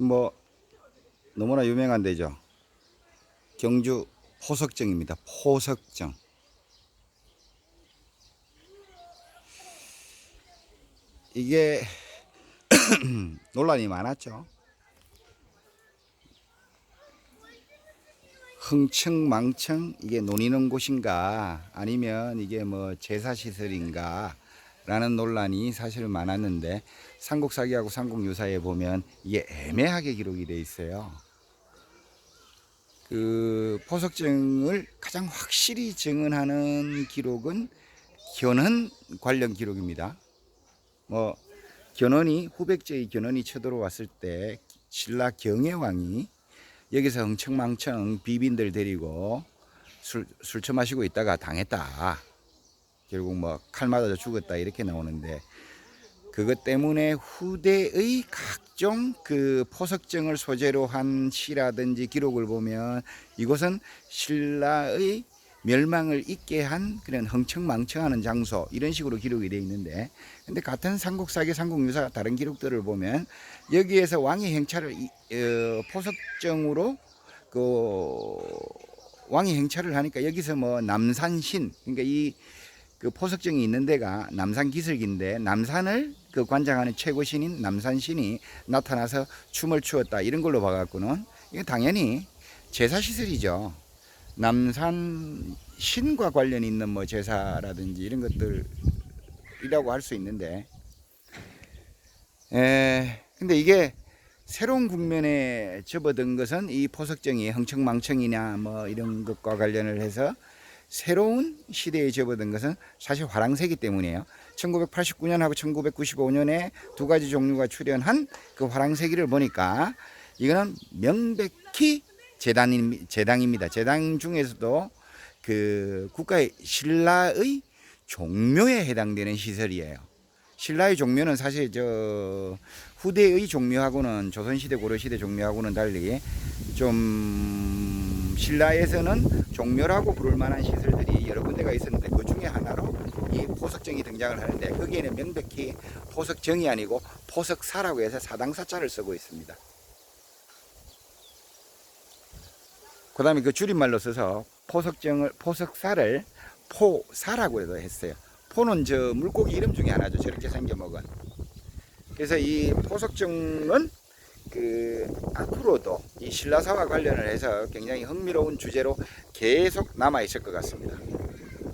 뭐 너무나 유명한 데죠. 경주 포석정입니다. 포석정. 이게 논란이 많았죠. 흥청망청 이게 논의는 곳인가 아니면 이게 뭐 제사시설인가 라는 논란이 사실 많았는데 삼국사기하고 삼국유사에 보면 이게 애매하게 기록이 돼 있어요. 그 포석증을 가장 확실히 증언하는 기록은 견훤 관련 기록입니다. 뭐 견훤이 후백제의 견훤이 쳐들어왔을 때 신라 경혜왕이 여기서 흥청망청 비빈들 데리고 술, 술 처마시고 있다가 당했다. 결국 뭐 칼 맞아서 죽었다 이렇게 나오는데 그것 때문에 후대의 각종 그 포석정을 소재로 한 시라든지 기록을 보면 이곳은 신라의 멸망을 잊게 한 그런 흥청망청하는 장소 이런 식으로 기록이 되어 있는데 근데 같은 삼국사기 삼국유사 다른 기록들을 보면 여기에서 왕의 행차를 이- 어, 포석정으로 그 왕의 행차를 하니까 여기서 뭐 남산신 그러니까 이 그 포석정이 있는 데가 남산 기슭인데 남산을 그 관장하는 최고 신인 남산 신이 나타나서 춤을 추었다 이런 걸로 봐갖고는 이게 당연히 제사 시설이죠. 남산 신과 관련 있는 뭐 제사라든지 이런 것들이라고 할 수 있는데, 에 근데 이게 새로운 국면에 접어든 것은 이 포석정이 흥청망청이냐 뭐 이런 것과 관련을 해서 새로운 시대에 접어든 것은 사실 화랑새기 때문이에요. 1989년하고 1995년에 두 가지 종류가 출현한 그 화랑새기를 보니까 이거는 명백히 재당입니다. 재당 중에서도 그 국가의 신라의 종묘에 해당되는 시설이에요. 신라의 종묘는 사실 저 후대의 종묘하고는 조선시대 고려시대 종묘하고는 달리 좀 신라에서는 종묘라고 부를 만한 시설들이 여러 군데가 있었는데 그 중에 하나로 이 포석정이 등장을 하는데 거기에는 명백히 포석정이 아니고 포석사라고 해서 사당사자를 쓰고 있습니다. 그 다음에 그 줄임말로 써서 포석정을, 포석사를 포사라고 해도 했어요. 포는 저 물고기 이름 중에 하나죠. 저렇게 생겨 먹은. 그래서 이 포석정은 그 앞으로도 이 신라사와 관련을 해서 굉장히 흥미로운 주제로 계속 남아 있을 것 같습니다.